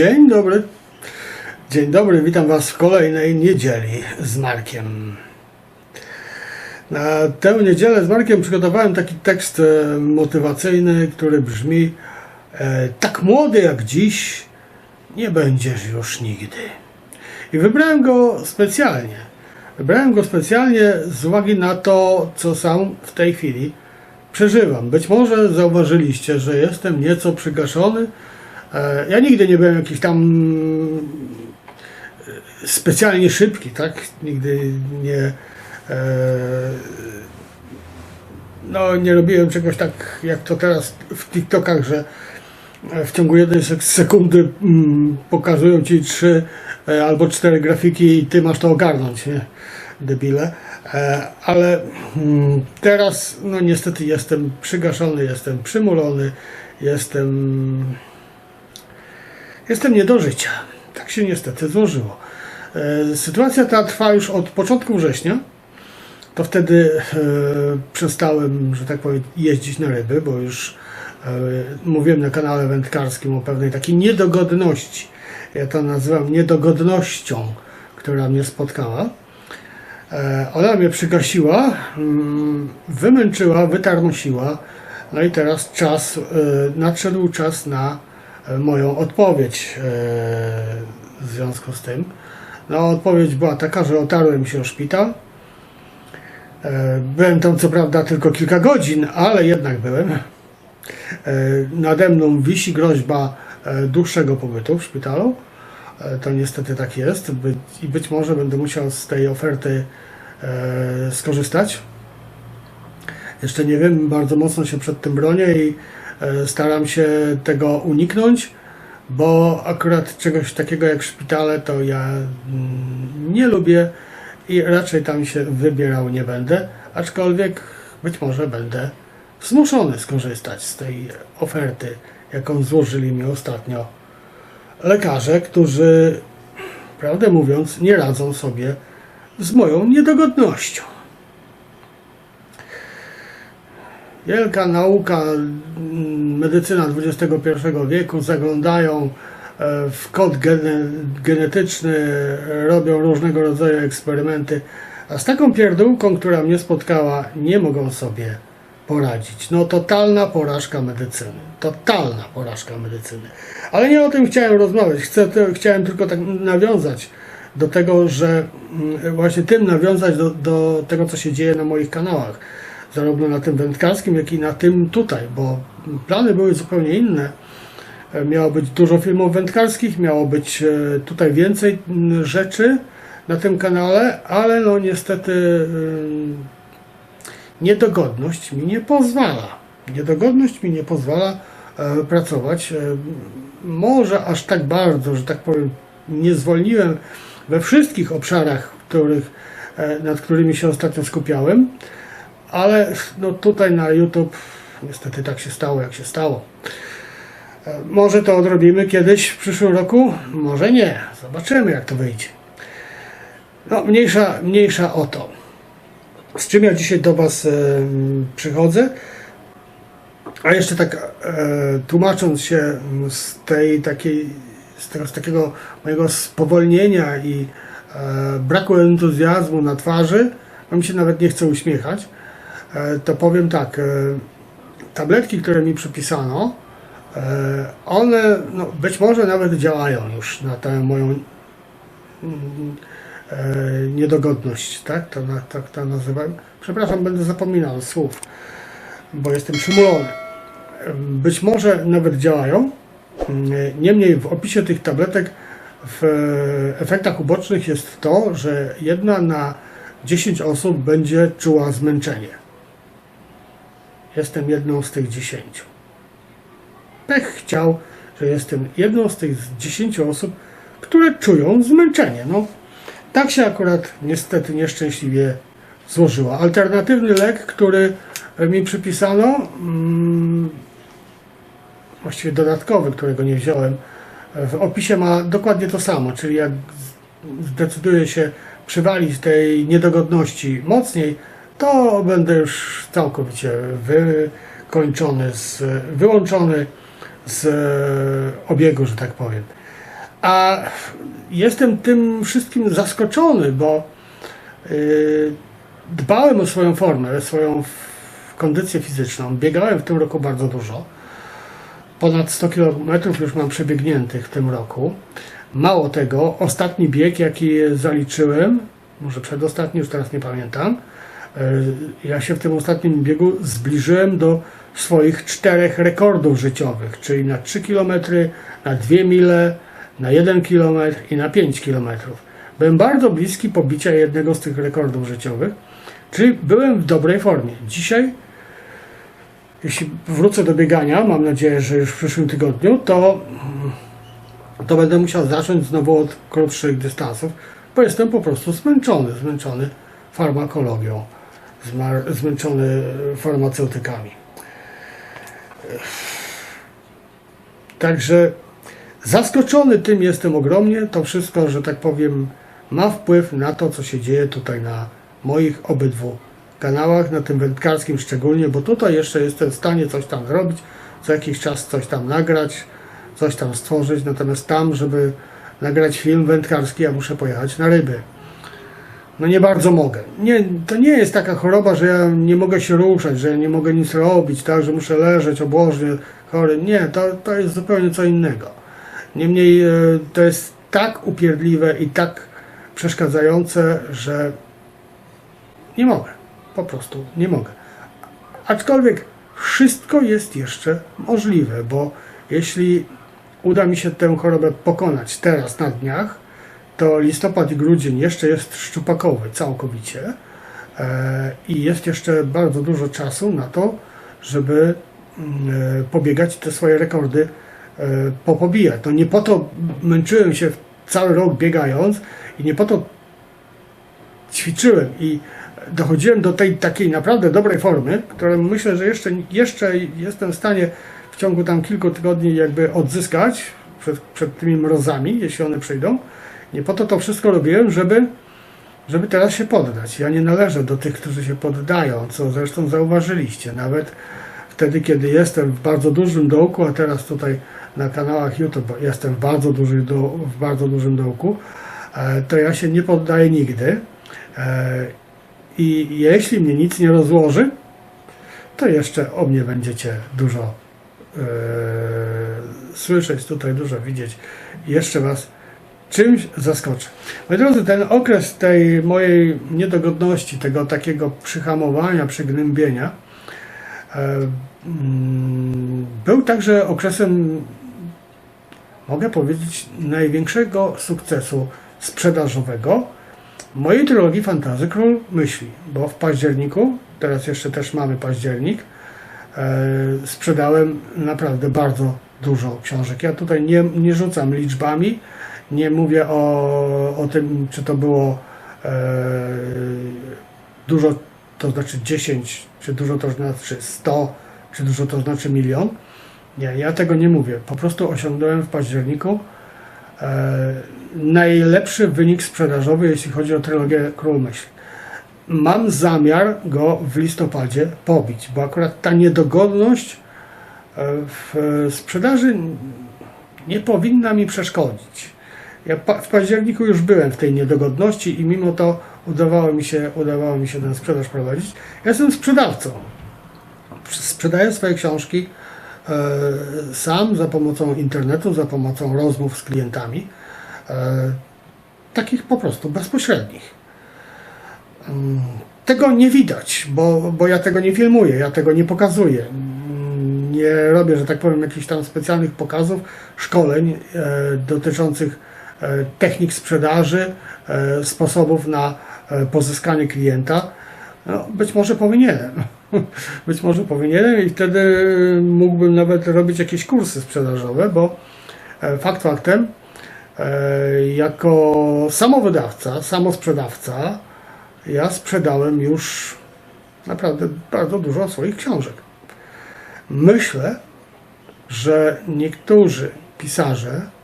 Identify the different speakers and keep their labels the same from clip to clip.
Speaker 1: Dzień dobry. Dzień dobry, witam Was w kolejnej niedzieli z Markiem. Na tę niedzielę z Markiem przygotowałem taki tekst e, motywacyjny, który brzmi e, Tak młody jak dziś nie będziesz już nigdy. I wybrałem go specjalnie. Wybrałem go specjalnie z uwagi na to, co sam w tej chwili przeżywam. Być może zauważyliście, że jestem nieco przygaszony. E, Ja nigdy nie byłem jakiś tam e, specjalnie szybki, tak? Nigdy nie. e, No, nie robiłem czegoś tak jak to teraz w TikTokach, że w ciągu jednej sek- sekundy mm, pokazują ci trzy albo cztery grafiki i ty masz to ogarnąć, nie? Debile. Ale mm, teraz, no niestety jestem przygaszony, jestem przymulony, jestem Jestem nie do życia. Tak się niestety złożyło. E, Sytuacja ta trwa już od początku września. To wtedy e, przestałem, że tak powiem, jeździć na ryby, bo już e, mówiłem na kanale wędkarskim o pewnej takiej niedogodności. Ja to nazywam niedogodnością, która mnie spotkała. Ona mnie przygasiła, mm, wymęczyła, wytarmosiła. No i teraz czas, nadszedł czas na moją odpowiedź e, w związku z tym. No, odpowiedź była taka, że otarłem się o szpital. E, Byłem tam co prawda tylko kilka godzin, ale jednak byłem. E, Nade mną wisi groźba dłuższego pobytu w szpitalu. To niestety tak jest i być może będę musiał z tej oferty skorzystać. Jeszcze nie wiem, bardzo mocno się przed tym bronię i staram się tego uniknąć, bo akurat czegoś takiego jak szpitale to ja mm, nie lubię i raczej tam się wybierał nie będę, aczkolwiek być może będę zmuszony skorzystać z tej oferty, jaką złożyli mi ostatnio lekarze, którzy, prawdę mówiąc, nie radzą sobie z moją niedogodnością. Wielka nauka, mm, medycyna XXI wieku, zaglądają e, w kod gene, genetyczny, robią różnego rodzaju eksperymenty, a z taką pierdółką, która mnie spotkała, nie mogą sobie poradzić. No totalna porażka medycyny. Totalna porażka medycyny. Ale nie o tym chciałem rozmawiać. Chcę, chciałem tylko tak nawiązać do tego, że mm, właśnie tym nawiązać do, do tego, co się dzieje na moich kanałach. Zarówno na tym wędkarskim, jak i na tym tutaj, bo plany były zupełnie inne. E, Miało być dużo filmów wędkarskich, miało być e, tutaj więcej rzeczy na tym kanale, ale no niestety ym, niedogodność mi nie pozwala. Niedogodność mi nie pozwala e, pracować. E, może aż tak bardzo, że tak powiem, nie zwolniłem we wszystkich obszarach, których, e, nad którymi się ostatnio skupiałem, ale no, tutaj na YouTube niestety tak się stało, jak się stało. E, Może to odrobimy kiedyś w przyszłym roku, może nie. Zobaczymy, jak to wyjdzie. No, mniejsza, mniejsza o to. Z czym ja dzisiaj do Was e, przychodzę? A jeszcze tak e, tłumacząc się z tej takiej, z, tego, z takiego mojego spowolnienia i e, braku entuzjazmu na twarzy, bo mi się nawet nie chce uśmiechać, to powiem tak, e, tabletki, które mi przypisano, e, one no, być może nawet działają już na tę moją mm, e, niedogodność, tak? To, tak to nazywam. Przepraszam, będę zapominał słów, bo jestem przymulony. Być może nawet działają. Niemniej w opisie tych tabletek w efektach ubocznych jest to, że jedna na 10 osób będzie czuła zmęczenie. Jestem jedną z tych 10. Pech chciał, że jestem jedną z tych 10 osób, które czują zmęczenie. No, tak się akurat niestety nieszczęśliwie złożyło. Alternatywny lek, który mi przypisano, mm, właściwie dodatkowy, którego nie wziąłem, w opisie ma dokładnie to samo, czyli jak zdecyduję się przywalić tej niedogodności mocniej, to będę już całkowicie wykończony, z, wyłączony z obiegu, że tak powiem. A jestem tym wszystkim zaskoczony, bo yy, dbałem o swoją formę, swoją kondycję fizyczną. Biegałem w tym roku bardzo dużo. Ponad 100 km już mam przebiegniętych w tym roku. Mało tego, ostatni bieg, jaki zaliczyłem, może przedostatni, już teraz nie pamiętam, ja się w tym ostatnim biegu zbliżyłem do swoich czterech rekordów życiowych, czyli na 3 km, na 2 mile, na 1 km i na 5 km. Byłem bardzo bliski pobicia jednego z tych rekordów życiowych, czyli byłem w dobrej formie. Dzisiaj, jeśli wrócę do biegania, mam nadzieję, że już w przyszłym tygodniu, to, to będę musiał zacząć znowu od krótszych dystansów, bo jestem po prostu zmęczony, zmęczony farmakologią, zmęczony farmaceutykami. Także zaskoczony tym jestem ogromnie. To wszystko, że tak powiem, ma wpływ na to, co się dzieje tutaj na moich obydwu kanałach, na tym wędkarskim szczególnie, bo tutaj jeszcze jestem w stanie coś tam zrobić, co jakiś czas coś tam nagrać, coś tam stworzyć, natomiast tam, żeby nagrać film wędkarski, ja muszę pojechać na ryby. No nie bardzo mogę. Nie, to nie jest taka choroba, że ja nie mogę się ruszać, że nie mogę nic robić, tak, że muszę leżeć obłożnie chory. Nie, to, to jest zupełnie co innego. Niemniej e, to jest tak upierdliwe i tak przeszkadzające, że nie mogę. Po prostu nie mogę. Aczkolwiek wszystko jest jeszcze możliwe, bo jeśli uda mi się tę chorobę pokonać teraz na dniach, to listopad i grudzień jeszcze jest szczupakowy całkowicie e, i jest jeszcze bardzo dużo czasu na to, żeby mm, e, pobiegać te swoje rekordy e, popobijać. To nie po to męczyłem się cały rok biegając i nie po to ćwiczyłem i dochodziłem do tej takiej naprawdę dobrej formy, którą myślę, że jeszcze, jeszcze jestem w stanie w ciągu tam kilku tygodni jakby odzyskać przed, przed tymi mrozami, jeśli one przyjdą. Nie po to to wszystko robiłem, żeby, żeby teraz się poddać. Ja nie należę do tych, którzy się poddają, co zresztą zauważyliście. Nawet wtedy, kiedy jestem w bardzo dużym dołku, a teraz tutaj na kanałach YouTube jestem w bardzo, duży do, w bardzo dużym dołku, e, to ja się nie poddaję nigdy. E, I jeśli mnie nic nie rozłoży, to jeszcze o mnie będziecie dużo e, słyszeć, tutaj dużo widzieć. Jeszcze Was czymś zaskoczę. Moi drodzy, ten okres tej mojej niedogodności, tego takiego przyhamowania, przygnębienia, e, mm, był także okresem, mogę powiedzieć, największego sukcesu sprzedażowego mojej trylogii Fantazy Król Myśli, bo w październiku, teraz jeszcze też mamy październik, e, sprzedałem naprawdę bardzo dużo książek. Ja tutaj nie, nie rzucam liczbami, nie mówię o, o tym, czy to było e, dużo, to znaczy 10, czy dużo to znaczy 100, czy dużo to znaczy milion. Nie, ja tego nie mówię. Po prostu osiągnąłem w październiku e, najlepszy wynik sprzedażowy, jeśli chodzi o trylogię Król Myśli. Mam zamiar go w listopadzie pobić, bo akurat ta niedogodność e, w sprzedaży nie powinna mi przeszkodzić. Ja w październiku już byłem w tej niedogodności i mimo to udawało mi się, udawało mi się tę sprzedaż prowadzić. Ja jestem sprzedawcą. Sprzedaję swoje książki e, sam za pomocą internetu, za pomocą rozmów z klientami, e, takich po prostu bezpośrednich. Mm, Tego nie widać, bo, bo ja tego nie filmuję, ja tego nie pokazuję. Mm, Nie robię, że tak powiem, jakichś tam specjalnych pokazów, szkoleń e, dotyczących technik sprzedaży, e, sposobów na e, pozyskanie klienta. No, być może powinienem. Być może powinienem i wtedy mógłbym nawet robić jakieś kursy sprzedażowe, bo e, fakt faktem, e, jako samowydawca, samosprzedawca, ja sprzedałem już naprawdę bardzo dużo swoich książek. Myślę, że niektórzy pisarze, e,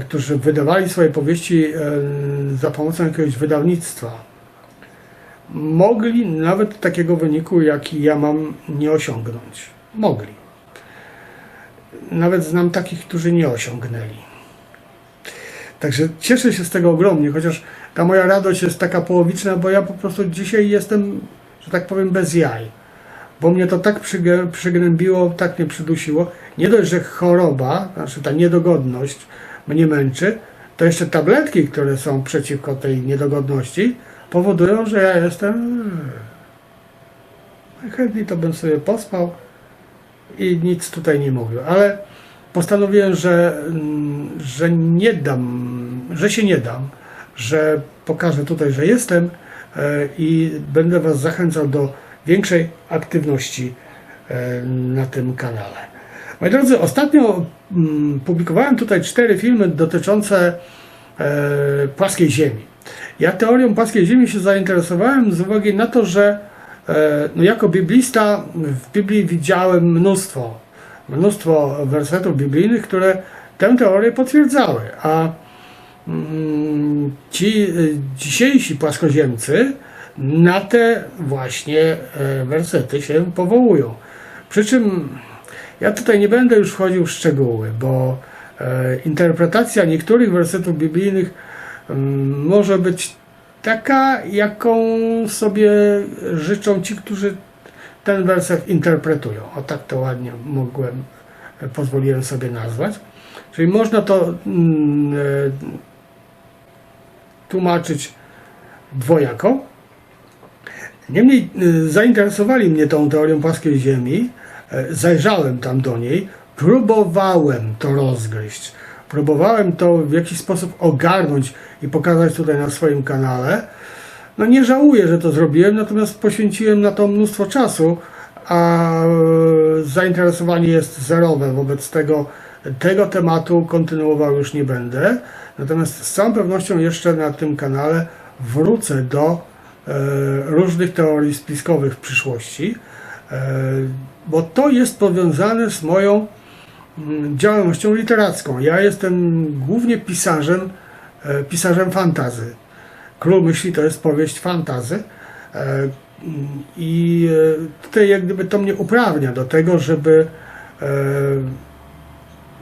Speaker 1: którzy wydawali swoje powieści e, za pomocą jakiegoś wydawnictwa, mogli nawet takiego wyniku, jaki ja mam, nie osiągnąć. Mogli. Nawet znam takich, którzy nie osiągnęli. Także cieszę się z tego ogromnie, chociaż ta moja radość jest taka połowiczna, bo ja po prostu dzisiaj jestem, że tak powiem, bez jaj. Bo mnie to tak przygnębiło, tak mnie przydusiło. Nie dość, że choroba, znaczy ta niedogodność mnie męczy, to jeszcze tabletki, które są przeciwko tej niedogodności, powodują, że ja jestem. Chętniej to bym sobie pospał i nic tutaj nie mówił, ale postanowiłem, że, mm, że nie dam, że się nie dam, że pokażę tutaj, że jestem e, i będę Was zachęcał do większej aktywności e, na tym kanale. Moi drodzy, ostatnio mm, publikowałem tutaj cztery filmy dotyczące e, płaskiej Ziemi. Ja teorią płaskiej Ziemi się zainteresowałem z uwagi na to, że e, no jako biblista w Biblii widziałem mnóstwo, mnóstwo wersetów biblijnych, które tę teorię potwierdzały, a mm, ci y, dzisiejsi płaskoziemcy na te właśnie e, wersety się powołują. Przy czym ja tutaj nie będę już wchodził w szczegóły, bo e, interpretacja niektórych wersetów biblijnych mm, może być taka, jaką sobie życzą ci, którzy ten werset interpretują. O tak to ładnie mogłem, e, pozwoliłem sobie nazwać. Czyli można to mm, e, tłumaczyć dwojako. Niemniej zainteresowali mnie tą teorią płaskiej Ziemi, zajrzałem tam do niej, próbowałem to rozgryźć, próbowałem to w jakiś sposób ogarnąć i pokazać tutaj na swoim kanale. No nie żałuję, że to zrobiłem, natomiast poświęciłem na to mnóstwo czasu, a e, zainteresowanie jest zerowe wobec tego, tego tematu kontynuował już nie będę. Natomiast z całą pewnością jeszcze na tym kanale wrócę do e, różnych teorii spiskowych w przyszłości, e, bo to jest powiązane z moją mm, działalnością literacką. Ja jestem głównie pisarzem, e, pisarzem fantazy. Król myśli to jest powieść fantazy. E, I e, tutaj jak gdyby to mnie uprawnia do tego, żeby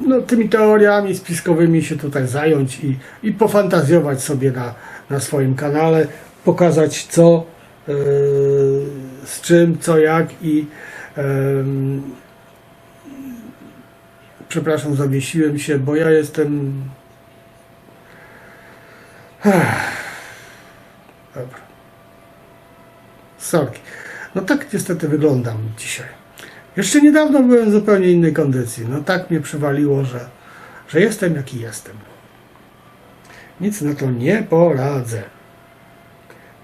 Speaker 1: no, tymi teoriami spiskowymi się tutaj zająć i, i pofantazjować sobie na, na swoim kanale, pokazać co, z czym, co, jak i przepraszam, zawiesiłem się, bo ja jestem dobra sorki no tak niestety wyglądam dzisiaj jeszcze niedawno byłem w zupełnie innej kondycji. No tak mnie przywaliło, że, że jestem jaki jestem. Nic na to nie poradzę.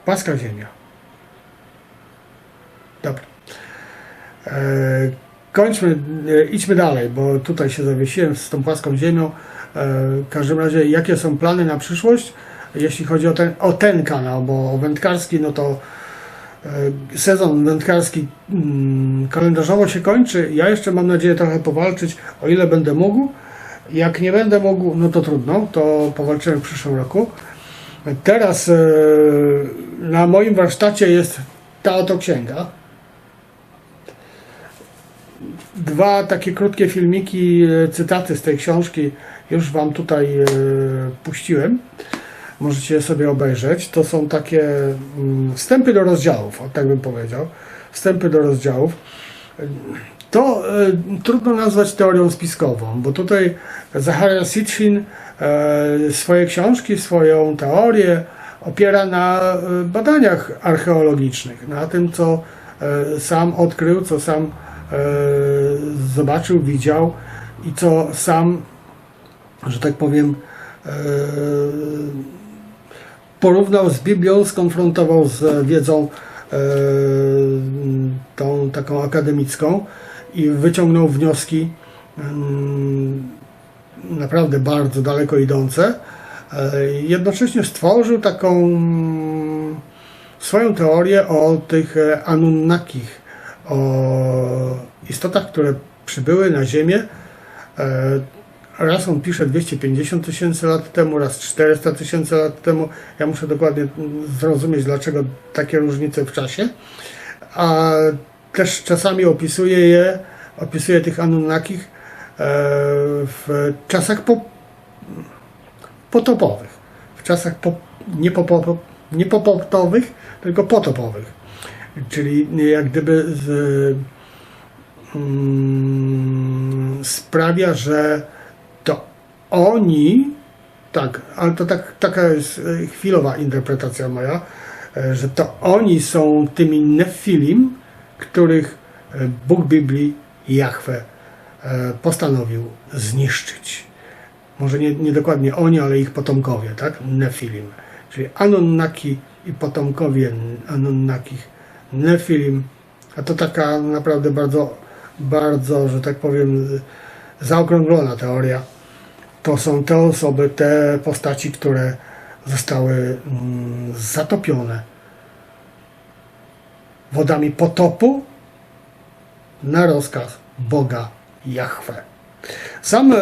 Speaker 1: Paska ziemia. Dobra. E, kończmy, e, idźmy dalej, bo tutaj się zawiesiłem z tą płaską ziemią. E, w każdym razie, jakie są plany na przyszłość, jeśli chodzi o ten, o ten kanał, bo o wędkarski, no to sezon wędkarski mm, kalendarzowo się kończy. Ja jeszcze mam nadzieję trochę powalczyć, o ile będę mógł. Jak nie będę mógł, no to trudno, to powalczymy w przyszłym roku. Teraz na moim warsztacie jest ta oto księga. Dwa takie krótkie filmiki, e, cytaty z tej książki już Wam tutaj puściłem możecie sobie obejrzeć. To są takie mm, wstępy do rozdziałów, o tak bym powiedział. Wstępy do rozdziałów. To e, trudno nazwać teorią spiskową, bo tutaj Zacharia Sitchin e, swoje książki, swoją teorię opiera na e, badaniach archeologicznych, na tym, co e, sam odkrył, co sam e, zobaczył, widział i co sam, że tak powiem, e, porównał z Biblią, skonfrontował z wiedzą e, tą taką akademicką i wyciągnął wnioski mm, naprawdę bardzo daleko idące. E, jednocześnie stworzył taką mm, swoją teorię o tych Anunnakich, o istotach, które przybyły na Ziemię e, Raz on pisze 250 tysięcy lat temu, raz 400 tysięcy lat temu. Ja muszę dokładnie zrozumieć, dlaczego takie różnice w czasie. A też czasami opisuje je, opisuje tych Anunnakich e, w czasach po, potopowych. W czasach po, nie, popo, nie popotowych, tylko potopowych. Czyli jak gdyby z, mm, sprawia, że to oni, tak, ale to tak, taka jest e, chwilowa interpretacja moja, e, że to oni są tymi Nefilim, których e, Bóg Biblii, Jahwe, postanowił zniszczyć. Może nie, nie dokładnie oni, ale ich potomkowie, tak? Nefilim. Czyli Anunnaki i potomkowie Anunnakich, Nefilim. A to taka naprawdę bardzo, bardzo, że tak powiem, zaokrąglona teoria. To są te osoby, te postaci, które zostały mm, zatopione wodami potopu na rozkaz Boga Jahwe. Sam e,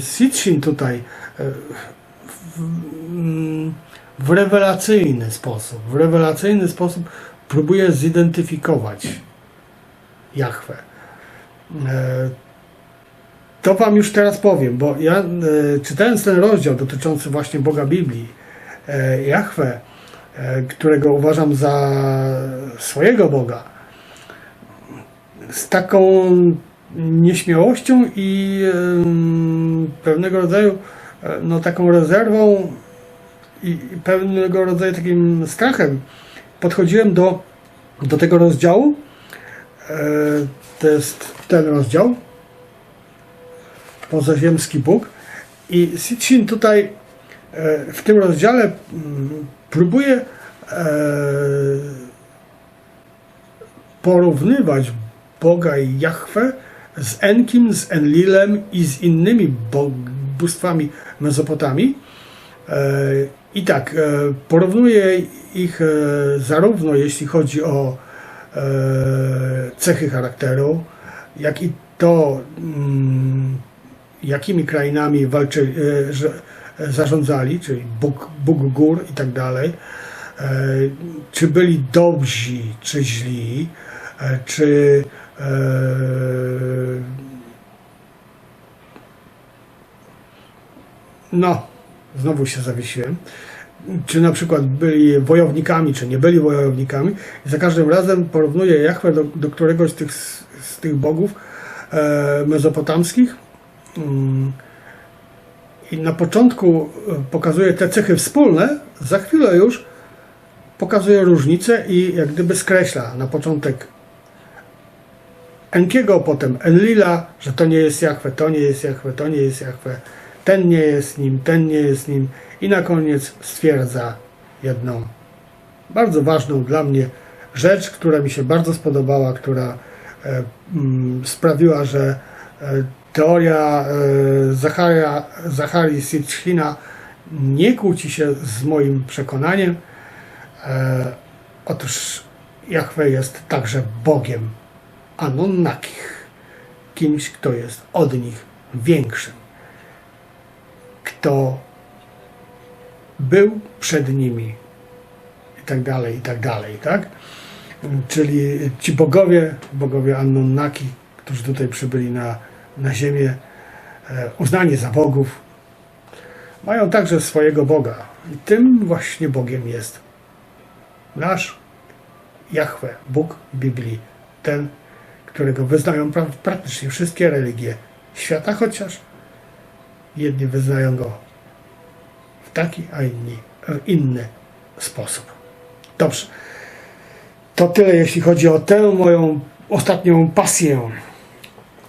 Speaker 1: Sitchin tutaj e, w, mm, w rewelacyjny sposób, w rewelacyjny sposób próbuje zidentyfikować Jahwe. E, to Wam już teraz powiem, bo ja e, czytając ten rozdział dotyczący właśnie Boga Biblii, e, Jahwe, e, którego uważam za swojego Boga, z taką nieśmiałością i pewnego rodzaju no, taką rezerwą i pewnego rodzaju takim strachem podchodziłem do, do tego rozdziału. E, To jest ten rozdział. Pozaziemski Bóg. I Sitchin tutaj e, w tym rozdziale mm, próbuje e, porównywać Boga i Jahwe z Enkim, z Enlilem i z innymi bóstwami Mezopotamii. I tak, e, porównuje ich e, zarówno jeśli chodzi o e, cechy charakteru, jak i to, mm, jakimi krainami walczy, że, e, zarządzali, czyli Bóg, Bóg gór i tak dalej. Czy byli dobrzy, czy źli, czy no, znowu się zawiesiłem. Czy na przykład byli wojownikami, czy nie byli wojownikami. I za każdym razem porównuję Jahwe do, do któregoś z tych, z tych bogów e, mezopotamskich. Mm. I na początku e, pokazuje te cechy wspólne, za chwilę już pokazuje różnice i jak gdyby skreśla na początek Enkiego, potem Enlila, że to nie jest Jahwe, to nie jest Jahwe, to nie jest Jahwe, ten nie jest nim, ten nie jest nim i na koniec stwierdza jedną bardzo ważną dla mnie rzecz, która mi się bardzo spodobała, która e, mm, sprawiła, że e, teoria e, Zacharia, Zacharii Sitchina nie kłóci się z moim przekonaniem. E, otóż Jahwe jest także Bogiem Anunnakich, kimś, kto jest od nich większym, kto był przed nimi i tak dalej, i tak dalej, tak? Czyli ci bogowie, bogowie Anunnaki, którzy tutaj przybyli na, na ziemię, e, uznani za bogów, mają także swojego Boga. I tym właśnie Bogiem jest nasz Jahwe, Bóg Biblii, ten, którego wyznają pra- praktycznie wszystkie religie świata, chociaż jedni wyznają go w taki, a inni w inny sposób. Dobrze. To tyle, jeśli chodzi o tę moją ostatnią pasję.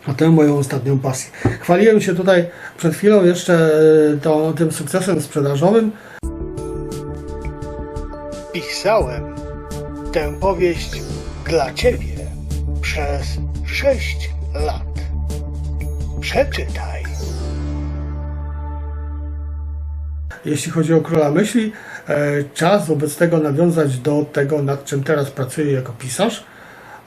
Speaker 1: O tę moją ostatnią pasję. Chwaliłem się tutaj przed chwilą jeszcze e, to, tym sukcesem sprzedażowym. Pisałem tę powieść dla Ciebie przez 6 lat. Przeczytaj. Jeśli chodzi o Króla Myśli, e, czas wobec tego nawiązać do tego, nad czym teraz pracuję jako pisarz.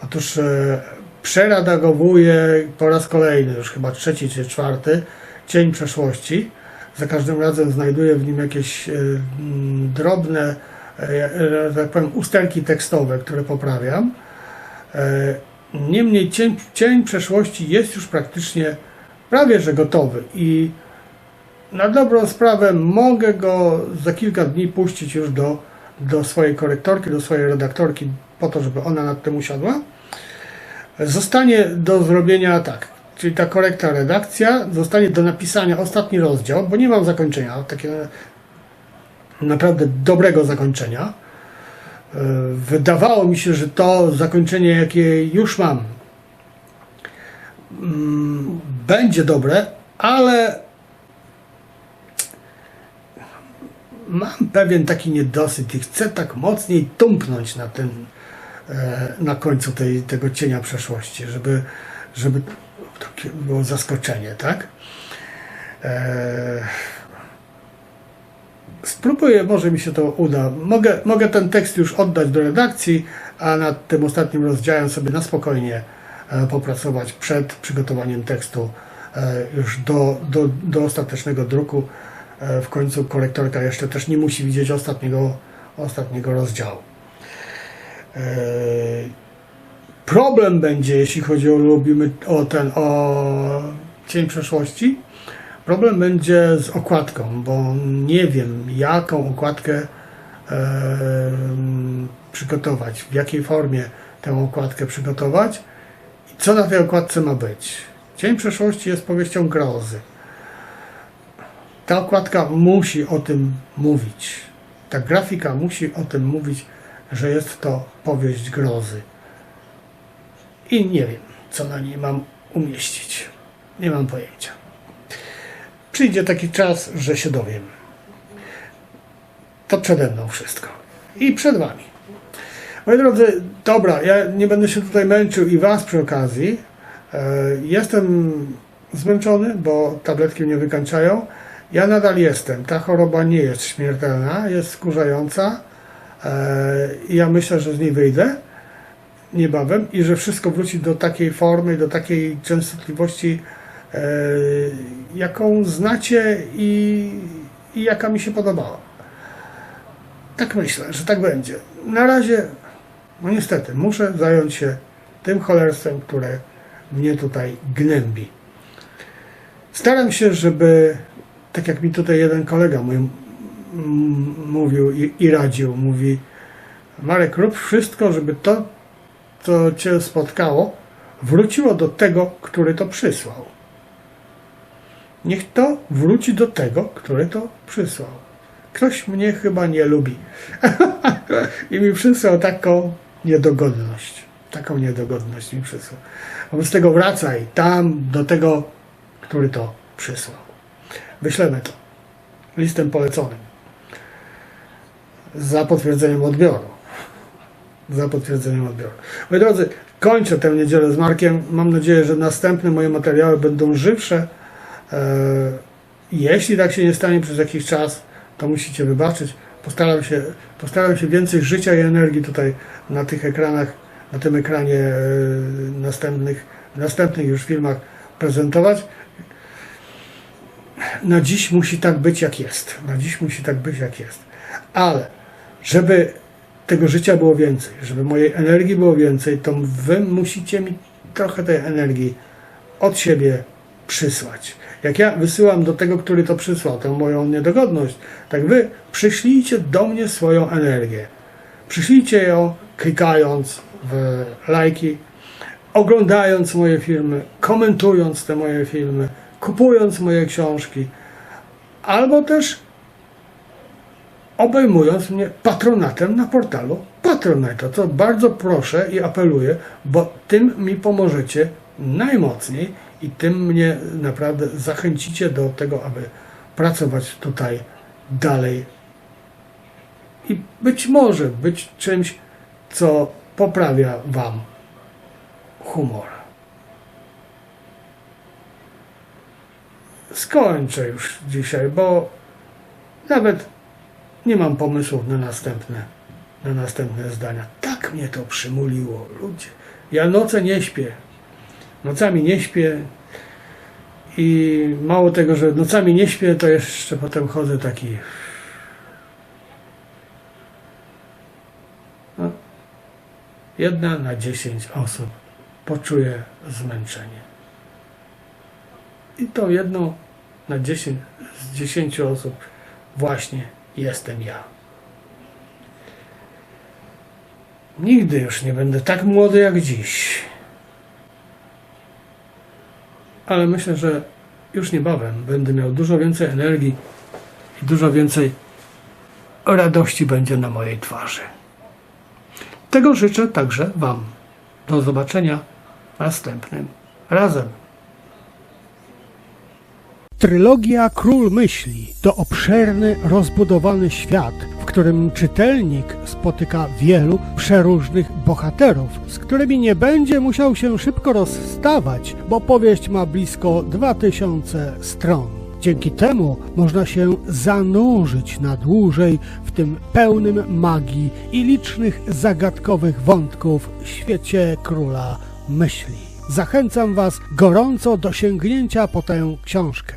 Speaker 1: Otóż e, przeredagowuję po raz kolejny, już chyba trzeci czy czwarty, Cień Przeszłości. Za każdym razem znajduję w nim jakieś e, mm, drobne, tak powiem, usterki tekstowe, które poprawiam. Niemniej cień, cień przeszłości jest już praktycznie prawie że gotowy i na dobrą sprawę mogę go za kilka dni puścić już do, do swojej korektorki, do swojej redaktorki, po to, żeby ona nad tym usiadła. Zostanie do zrobienia tak, czyli ta korekta redakcja, zostanie do napisania ostatni rozdział, bo nie mam zakończenia, takiego naprawdę dobrego zakończenia. E, Wydawało mi się, że to zakończenie, jakie już mam, mm, będzie dobre, ale mam pewien taki niedosyt i chcę tak mocniej tumpnąć na tym, e, na końcu tej, tego cienia przeszłości, żeby, żeby było zaskoczenie, tak? E, Spróbuję, może mi się to uda. Mogę, mogę ten tekst już oddać do redakcji, a nad tym ostatnim rozdziałem sobie na spokojnie e, popracować przed przygotowaniem tekstu już do, do, do ostatecznego druku. E, w końcu korektorka jeszcze też nie musi widzieć ostatniego, ostatniego rozdziału. E, Problem będzie, jeśli chodzi o lubimy o ten o cień przeszłości. Problem będzie z okładką, bo nie wiem, jaką okładkę e, przygotować, w jakiej formie tę okładkę przygotować i co na tej okładce ma być. Cień przeszłości jest powieścią grozy. Ta okładka musi o tym mówić. Ta grafika musi o tym mówić, że jest to powieść grozy. I nie wiem, co na niej mam umieścić. Nie mam pojęcia. Przyjdzie taki czas, że się dowiem. To przede mną wszystko. I przed Wami. Moi drodzy, dobra, ja nie będę się tutaj męczył i Was przy okazji. E, Jestem zmęczony, bo tabletki mnie wykańczają. Ja nadal jestem. Ta choroba nie jest śmiertelna, jest skurzająca. E, i Ja myślę, że z niej wyjdę niebawem i że wszystko wróci do takiej formy, do takiej częstotliwości, e, jaką znacie i, i jaka mi się podobała. Tak myślę, że tak będzie. Na razie, no niestety, muszę zająć się tym cholerstwem, które mnie tutaj gnębi. Staram się, żeby, tak jak mi tutaj jeden kolega mój mówił i, i radził, mówi Marek, rób wszystko, żeby to, co cię spotkało, wróciło do tego, który to przysłał. Niech to wróci do tego, który to przysłał. Ktoś mnie chyba nie lubi. I mi przysłał taką niedogodność. Taką niedogodność mi przysłał. Wobec tego wracaj tam do tego, który to przysłał. Wyślemy to listem poleconym. Za potwierdzeniem odbioru za potwierdzeniem odbioru. Moi drodzy, kończę tę niedzielę z Markiem. Mam nadzieję, że następne moje materiały będą żywsze. E, Jeśli tak się nie stanie przez jakiś czas, to musicie wybaczyć. Postaram się, postaram się więcej życia i energii tutaj na tych ekranach, na tym ekranie e, następnych, następnych już filmach prezentować. Na dziś musi tak być, jak jest. Na dziś musi tak być, jak jest. Ale, żeby tego życia było więcej, żeby mojej energii było więcej, to wy musicie mi trochę tej energii od siebie przysłać. Jak ja wysyłam do tego, który to przysłał, tę moją niedogodność, tak wy przyślijcie do mnie swoją energię. Przyślijcie ją klikając w lajki, oglądając moje filmy, komentując te moje filmy, kupując moje książki, albo też obejmując mnie patronatem na portalu Patronite, co bardzo proszę i apeluję, bo tym mi pomożecie najmocniej i tym mnie naprawdę zachęcicie do tego, aby pracować tutaj dalej i być może być czymś, co poprawia Wam humor. Skończę już dzisiaj, bo nawet nie mam pomysłów na następne, na następne zdania. Tak mnie to przymuliło, ludzie. Ja noce nie śpię. Nocami nie śpię i mało tego, że nocami nie śpię, to jeszcze potem chodzę taki. No, jedna na dziesięć osób poczuje zmęczenie. I tą jedną na 10 z 10 osób właśnie jestem ja. Nigdy już nie będę tak młody jak dziś. Ale myślę, że już niebawem będę miał dużo więcej energii i dużo więcej radości będzie na mojej twarzy. Tego życzę także Wam. Do zobaczenia następnym razem.
Speaker 2: Trylogia Król Myśli to obszerny, rozbudowany świat, w którym czytelnik spotyka wielu przeróżnych bohaterów, z którymi nie będzie musiał się szybko rozstawać, bo powieść ma blisko 2000 stron. Dzięki temu można się zanurzyć na dłużej w tym pełnym magii i licznych zagadkowych wątków świecie Króla Myśli. Zachęcam Was gorąco do sięgnięcia po tę książkę.